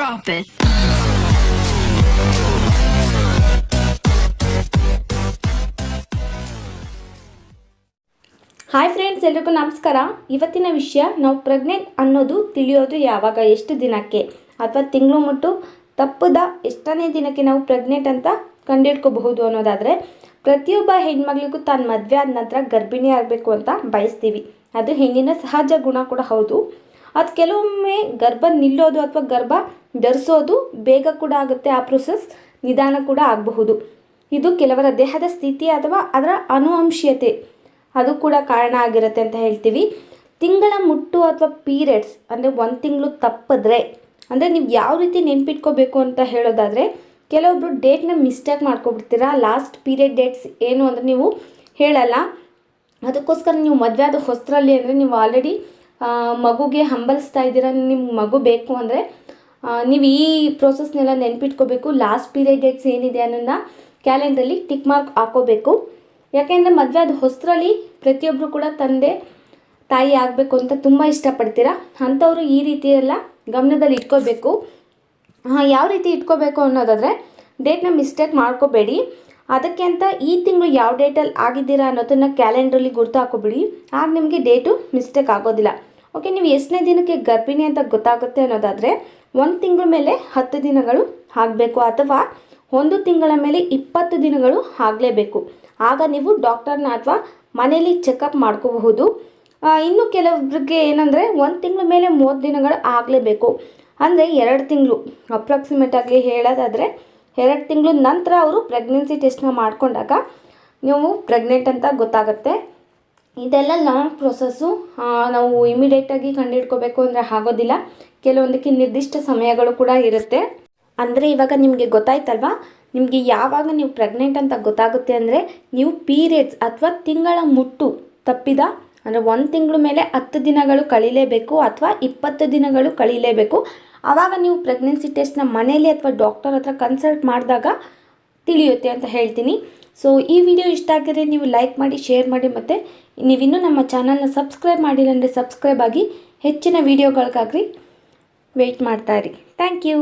drop it. Hi friends ಎಲ್ರಿಗೂ ನಮಸ್ಕಾರ. ಇವತ್ತಿನ ವಿಷಯ, ನಾವು ಪ್ರೆಗ್ನೆಂಟ್ ಅನ್ನೋದು ತಿಳಿಯೋದು ಯಾವಾಗ? ಎಷ್ಟು ದಿನಕ್ಕೆ? ಅಥವಾ ತಿಂಗಳು ಮುಟ್ಟು ತಪ್ಪದ ಎಷ್ಟನೇ ದಿನಕ್ಕೆ ನಾವು ಪ್ರೆಗ್ನೆಂಟ್ ಅಂತ ಕಂಡಿಡ್ಕೋಬಹುದು ಅನ್ನೋದಾದರೆ, ಪ್ರತಿಯೊಬ್ಬ ಹೆಣ್ಮಗಳಿಗೂ ತಾನು ಮದುವೆ ಆದ ನಂತರ ಗರ್ಭಿಣಿ ಆಗಬೇಕು ಅಂತ ಬಯಸ್ತೀವಿ. ಅದು ಹೆಣ್ಣಿನ ಸಹಜ ಗುಣ ಕೂಡ ಹೌದು. ಅದು ಕೆಲವೊಮ್ಮೆ ಗರ್ಭ ನಿಲ್ಲೋದು ಅಥವಾ ಗರ್ಭ ಧರಿಸೋದು ಬೇಗ ಕೂಡ ಆಗುತ್ತೆ, ಆ ಪ್ರೊಸೆಸ್ ನಿಧಾನ ಕೂಡ ಆಗಬಹುದು. ಇದು ಕೆಲವರ ದೇಹದ ಸ್ಥಿತಿ ಅಥವಾ ಅದರ ಅನುವಂಶೀಯತೆ. ಅದು ಕೂಡ ಕಾರಣ ಆಗಿರುತ್ತೆ ಅಂತ ಹೇಳ್ತೀವಿ. ತಿಂಗಳ ಮುಟ್ಟು ಅಥವಾ ಪೀರಿಯಡ್ಸ್ ಅಂದರೆ ಒಂದು ತಿಂಗಳು ತಪ್ಪಿದ್ರೆ, ಅಂದರೆ ನೀವು ಯಾವ ರೀತಿ ನೆನ್ಪಿಟ್ಕೋಬೇಕು ಅಂತ ಹೇಳೋದಾದರೆ, ಕೆಲವೊಬ್ರು ಡೇಟ್ನ ಮಿಸ್ಟೇಕ್ ಮಾಡ್ಕೊಬಿಡ್ತೀರಾ ಲಾಸ್ಟ್ ಪೀರಿಯಡ್ ಡೇಟ್ಸ್ ಏನು ಅಂದರೆ ನೀವು ಹೇಳಲ್ಲ. ಅದಕ್ಕೋಸ್ಕರ ನೀವು ಮದುವೆ ಆದ ಹೊಸರಲ್ಲಿ ಅಂದರೆ ನೀವು ಆಲ್ರೆಡಿ ಮಗುಗೆ ಹಂಬಲಿಸ್ತಾ ಇದ್ದೀರಾ ನಿಮ್ಮ ಮಗು ಬೇಕು ಅಂದರೆ ನೀವು ಈ ಪ್ರೋಸೆಸ್ನೆಲ್ಲ ನೆನ್ಪಿಟ್ಕೋಬೇಕು. ಲಾಸ್ಟ್ ಪೀರಿಯಡ್ ಡೇಟ್ಸ್ ಏನಿದೆ ಅನ್ನೋದನ್ನ ಕ್ಯಾಲೆಂಡ್ರಲ್ಲಿ ಟಿಕ್ ಮಾರ್ಕ್ ಹಾಕೋಬೇಕು. ಯಾಕೆಂದರೆ ಮದುವೆ ಅದು ಹೊಸರಲ್ಲಿ ಪ್ರತಿಯೊಬ್ಬರು ಕೂಡ ತಂದೆ, ತಾಯಿ ಆಗಬೇಕು ಅಂತ ತುಂಬ ಇಷ್ಟಪಡ್ತೀರಾ? ಅಂಥವರು ಈ ರೀತಿ ಎಲ್ಲ ಗಮನದಲ್ಲಿ ಇಟ್ಕೋಬೇಕು. ಯಾವ ರೀತಿ ಇಟ್ಕೋಬೇಕು ಅನ್ನೋದಾದರೆ ಡೇಟ್ನ ಮಿಸ್ಟೇಕ್ ಮಾಡ್ಕೋಬೇಡಿ. ಅದಕ್ಕೆ ಅಂತ ಈ ತಿಂಗಳು ಯಾವ ಡೇಟಲ್ಲಿ ಆಗಿದ್ದೀರಾ ಅನ್ನೋದನ್ನು ಕ್ಯಾಲೆಂಡ್ರಲ್ಲಿ ಗುರ್ತು ಹಾಕೋಬಿಡಿ. ಆಗ ನಿಮಗೆ ಡೇಟು ಮಿಸ್ಟೇಕ್ ಆಗೋದಿಲ್ಲ. ಓಕೆ ನೀವು ಎಷ್ಟನೇ ದಿನಕ್ಕೆ ಗರ್ಭಿಣಿ ಅಂತ ಗೊತ್ತಾಗುತ್ತೆ ಅನ್ನೋದಾದರೆ ಒಂದು ತಿಂಗಳ ಮೇಲೆ ಹತ್ತು ದಿನಗಳು ಆಗಬೇಕು ಅಥವಾ ಒಂದು ತಿಂಗಳ ಮೇಲೆ ಇಪ್ಪತ್ತು ದಿನಗಳು ಆಗಲೇಬೇಕು. ಆಗ ನೀವು ಡಾಕ್ಟರ್ನ ಅಥವಾ ಮನೇಲಿ ಚೆಕಪ್ ಮಾಡ್ಕೋಬಹುದು. ಇನ್ನು ಕೆಲವೊಬ್ಬರಿಗೆ ಏನಂದರೆ ಒಂದು ತಿಂಗಳ ಮೇಲೆ ಮೂವತ್ತು ದಿನಗಳು ಆಗಲೇಬೇಕು. ಅಂದರೆ ಎರಡು ತಿಂಗಳು ಅಪ್ರಾಕ್ಸಿಮೇಟ್ ಆಗಿ ಹೇಳೋದಾದರೆ ಎರಡು ತಿಂಗಳು ನಂತರ ಅವರು ಪ್ರೆಗ್ನೆನ್ಸಿ ಟೆಸ್ಟ್ನ ಮಾಡಿಕೊಂಡಾಗ ನೀವು ಪ್ರೆಗ್ನೆಂಟ್ ಅಂತ ಗೊತ್ತಾಗುತ್ತೆ. ಇದೆಲ್ಲ ಲಾಂಗ್ ಪ್ರೊಸೆಸ್ಸು ನಾವು ಇಮಿಡಿಯೇಟಾಗಿ ಕಂಡುಹಿಡ್ಕೋಬೇಕು ಅಂದರೆ ಆಗೋದಿಲ್ಲ. ಕೆಲವೊಂದಕ್ಕೆ ನಿರ್ದಿಷ್ಟ ಸಮಯಗಳು ಕೂಡ ಇರುತ್ತೆ. ಅಂದರೆ ಇವಾಗ ನಿಮಗೆ ಗೊತ್ತಾಯ್ತಲ್ವಾ? ನಿಮಗೆ ಯಾವಾಗ ನೀವು ಪ್ರೆಗ್ನೆಂಟ್ ಅಂತ ಗೊತ್ತಾಗುತ್ತೆ ಅಂದರೆ ನೀವು ಪೀರಿಯಡ್ಸ್ ಅಥವಾ ತಿಂಗಳ ಮುಟ್ಟು ತಪ್ಪಿದ, ಅಂದರೆ ಒಂದು ತಿಂಗಳ ಮೇಲೆ ಹತ್ತು ದಿನಗಳು ಕಳೀಲೇಬೇಕು ಅಥವಾ ಇಪ್ಪತ್ತು ದಿನಗಳು ಕಳೀಲೇಬೇಕು. ಆವಾಗ ನೀವು ಪ್ರೆಗ್ನೆನ್ಸಿ ಟೆಸ್ಟ್ನ ಮನೇಲಿ ಅಥವಾ ಡಾಕ್ಟರ್ ಹತ್ರ ಕನ್ಸಲ್ಟ್ ಮಾಡಿದಾಗ ತಿಳಿಯುತ್ತೆ ಅಂತ ಹೇಳ್ತೀನಿ. ಸೊ, ಈ ವಿಡಿಯೋ ಇಷ್ಟ ಆಗಿದ್ರೆ ನೀವು ಲೈಕ್ ಮಾಡಿ ಶೇರ್ ಮಾಡಿ ಮತ್ತು ನೀವಿನ್ನೂ ನಮ್ಮ ಚಾನಲ್ನ ಸಬ್ಸ್ಕ್ರೈಬ್ ಮಾಡಿಲ್ಲ ಅಂದರೆ ಸಬ್ಸ್ಕ್ರೈಬ್ ಆಗಿ ಹೆಚ್ಚಿನ ವೀಡಿಯೋಗಳಿಗಾಗಿ ವೆಯ್ಟ್ ಮಾಡ್ತಾ ಇರಿ. Thank you